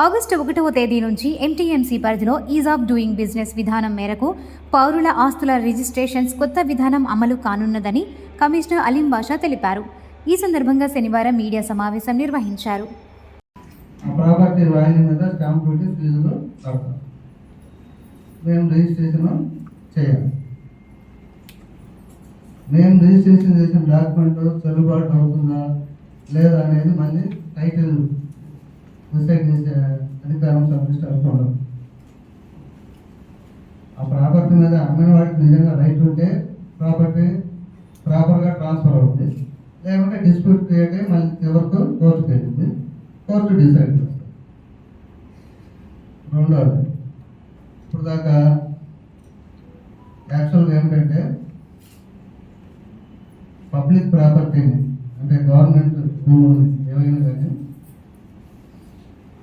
August ఒకటవ తేదీ నుంచి ఎంటీఎంసీ పరిధిలో ఈజ్ ఆఫ్ డూయింగ్ బిజినెస్ విధానం మేరకు పౌరుల ఆస్తుల రిజిస్ట్రేషన్స్ కొత్త విధానం అమలు కానున్నదని కమిషనర్ అలీం బాషా తెలిపారు. ఈ సందర్భంగా శనివారం మీడియా సమావేశం నిర్వహించారు. మేము రిజిస్ట్రేషన్ చేసిన డాక్యుమెంట్ చెల్లుబాటు అవుతుందా లేదా అనేది మళ్ళీ టైటిల్ డిసైడ్ చేసే అధికారం సబ్మిస్టర్ ఆ ప్రాపర్టీ మీద అమ్మిన వాడికి నిజంగా రైట్ ఉంటే ప్రాపర్టీ ప్రాపర్గా ట్రాన్స్ఫర్ అవుతుంది లేకుంటే డిస్ప్యూట్ క్రియేట్ అయ్యి మళ్ళీ ఎవరితో కోర్టుకి వెళ్ళింది కోర్టు డిసైడ్ చేస్తుంది. రెండవది ఇప్పుడు దాకా యాక్చువల్గా ఏమిటంటే పబ్లిక్ ప్రాపర్టీని అంటే గవర్నమెంట్ భూములు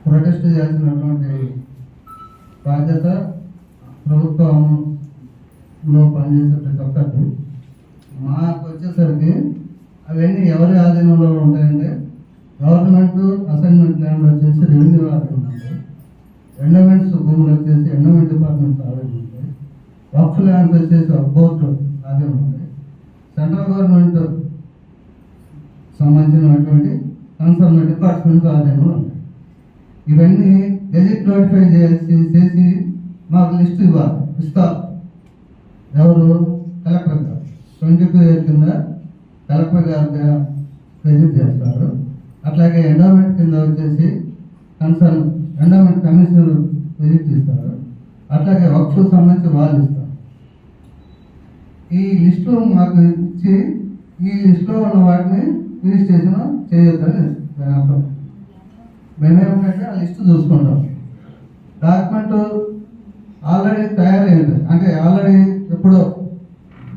ప్రొటెస్ట్ చేయాల్సినటువంటి బాధ్యత ప్రభుత్వంలో పనిచేసే ప్రతి ఒక్కరికి మాకు వచ్చేసరికి అవన్నీ ఎవరి ఆధీనంలో ఉంటాయంటే గవర్నమెంట్ అసైన్మెంట్ ల్యాండ్ వచ్చేసి రెవెన్యూ ఆధీనం ఉంటాయి. ఎండోమెంట్స్ భూములు వచ్చేసి ఎండోమెంట్ డిపార్ట్మెంట్ ఆధీనం ఉంది వక్ఫ్ ల్యాండ్స్ వచ్చేసి బోర్డు ఆధీనం ఉంది సెంట్రల్ గవర్నమెంట్ సంబంధించినటువంటి కన్సర్న్ డిపార్ట్మెంట్స్ ఆధీనంలో ఉంది ఇవన్నీ గెజిట్ నోటిఫై చేసి చేసి మాకు లిస్ట్ ఇవ్వాలి ఇస్తా. ఎవరు? కలెక్టర్ గారు. ట్వంటీ టూ కింద కలెక్టర్ గారు గెజిట్ చేస్తారు. అట్లాగే ఎండోమెంట్ కింద వచ్చేసి కన్సర్న్ ఎండోమెంట్ కమిషనర్ విజిట్ ఇస్తారు. అట్లాగే వర్క్స్ సంబంధించి వాళ్ళు ఇస్తారు. ఈ లిస్టు మాకు ఇచ్చి ఈ లిస్టులో ఉన్న వాటిని రిజిస్ట్రేషన్ చేయొద్దని దాని అర్థం. మేమేమంటే లిస్ట్ చూసుకుంటాం. డాక్యుమెంట్ ఆల్రెడీ తయారైంది. అంటే ఆల్రెడీ ఎప్పుడో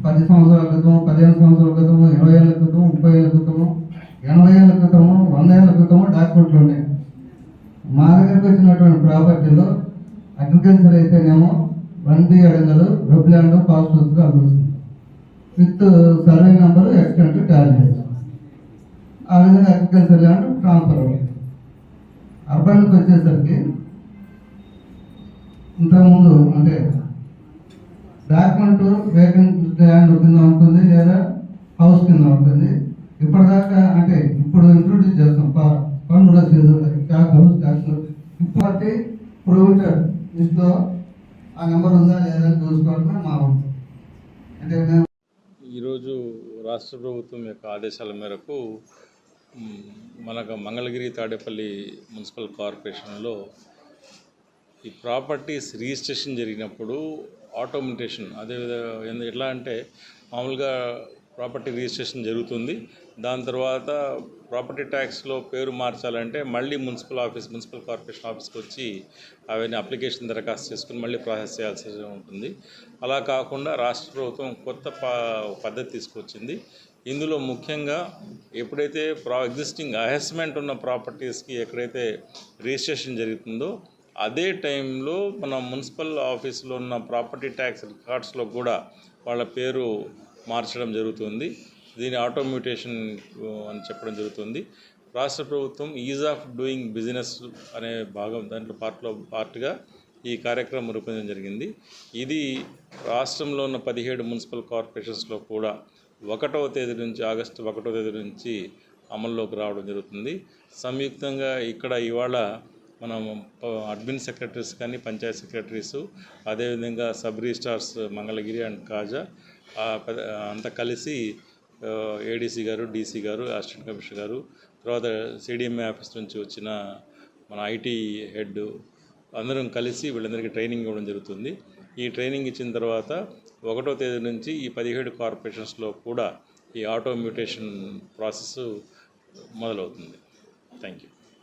పది సంవత్సరాల క్రితం పదిహేను సంవత్సరాల క్రితము ఇరవై ఏళ్ళ క్రితం ముప్పై ఏళ్ళ క్రితము ఎనభై ఏళ్ళ క్రితము వంద ఏళ్ళ క్రితము డాక్యుమెంట్లు ఉన్నాయి. మా దగ్గరకు వచ్చినటువంటి ప్రాపర్టీలో అగ్రికల్చర్ అయితేనేమో వన్ బి అడగలు వెబ్ ల్యాండ్ పాస్ హౌస్గా అందుతుంది with survey number extent tally ఆ విధంగా అగ్రికల్చర్ ల్యాండ్ ట్రాన్స్ఫర్ అవుతుంది. అర్బన్కి వచ్చేసరికి ఇంతకుముందు అంటే డాక్యుమెంట్ వేకెంట్ ల్యాండ్ కింద ఉంటుంది లేదా హౌస్ కింద ఉంటుంది. ఇప్పటిదాకా అంటే ఇప్పుడు ఇంట్రొడ్యూస్ చేస్తాం. ప- పన్ను రసీదు ట్యాక్స్ హౌస్ ట్యాక్స్ ఇప్పుడు ప్రొవిటర్ లిస్ట్లో ఆ నెంబర్ ఉందా లేదా చూసుకోవడమే మా అంటే మేము ఈరోజు రాష్ట్ర ప్రభుత్వం యొక్క ఆదేశాల మేరకు మనకు మంగళగిరి తాడేపల్లి మున్సిపల్ కార్పొరేషన్లో ఈ ప్రాపర్టీస్ రిజిస్ట్రేషన్ జరిగినప్పుడు ఆటోమేటేషన్ అదేవిధంగా ఎట్లా అంటే మామూలుగా ప్రాపర్టీ రిజిస్ట్రేషన్ జరుగుతుంది. దాని తర్వాత ప్రాపర్టీ ట్యాక్స్లో పేరు మార్చాలంటే మళ్ళీ మున్సిపల్ ఆఫీస్ మున్సిపల్ కార్పొరేషన్ ఆఫీస్కి వచ్చి అవన్నీ అప్లికేషన్ దరఖాస్తు చేసుకుని మళ్ళీ ప్రాసెస్ చేయాల్సి ఉంటుంది. అలా కాకుండా రాష్ట్ర ప్రభుత్వం కొత్త ప- పద్ధతి తీసుకొచ్చింది. ఇందులో ముఖ్యంగా ఎప్పుడైతే ప్రా ఎగ్జిస్టింగ్ అసెస్మెంట్ ఉన్న ప్రాపర్టీస్కి ఎక్కడైతే రిజిస్ట్రేషన్ జరుగుతుందో అదే టైంలో మన మున్సిపల్ ఆఫీస్లో ఉన్న ప్రాపర్టీ ట్యాక్స్ రికార్డ్స్లో కూడా వాళ్ళ పేరు మార్చడం జరుగుతుంది. దీని ఆటోమ్యూటేషన్ అని చెప్పడం జరుగుతుంది. రాష్ట్ర ప్రభుత్వం ఈజ్ ఆఫ్ డూయింగ్ బిజినెస్ అనే భాగం దాంట్లో పార్ట్లో పార్ట్గా ఈ కార్యక్రమం రూపొందించడం జరిగింది. ఇది రాష్ట్రంలో ఉన్న పదిహేడు మున్సిపల్ కార్పొరేషన్స్లో కూడా ఒకటవ తేదీ నుంచి ఆగస్టు ఒకటవ తేదీ నుంచి అమల్లోకి రావడం జరుగుతుంది. సంయుక్తంగా ఇక్కడ ఇవాళ మనం అడ్మిన్ సెక్రటరీస్ కానీ పంచాయత్ సెక్రటరీస్ అదేవిధంగా sub registrars Mangalagiri and Kaja అంతా కలిసి ఏడీసీ గారు డీసీ గారు అసిస్టెంట్ కమిషనర్ గారు తర్వాత సిడిఎంఏ ఆఫీస్ నుంచి వచ్చిన మన ఐటీ హెడ్ అందరం కలిసి వీళ్ళందరికీ ట్రైనింగ్ ఇవ్వడం జరుగుతుంది. ఈ ట్రైనింగ్ ఇచ్చిన తర్వాత ఒకటో తేదీ నుంచి ఈ పదిహేడు కార్పొరేషన్స్లో కూడా ఈ ఆటో మ్యూటేషన్ ప్రాసెస్ మొదలవుతుంది. Thank you.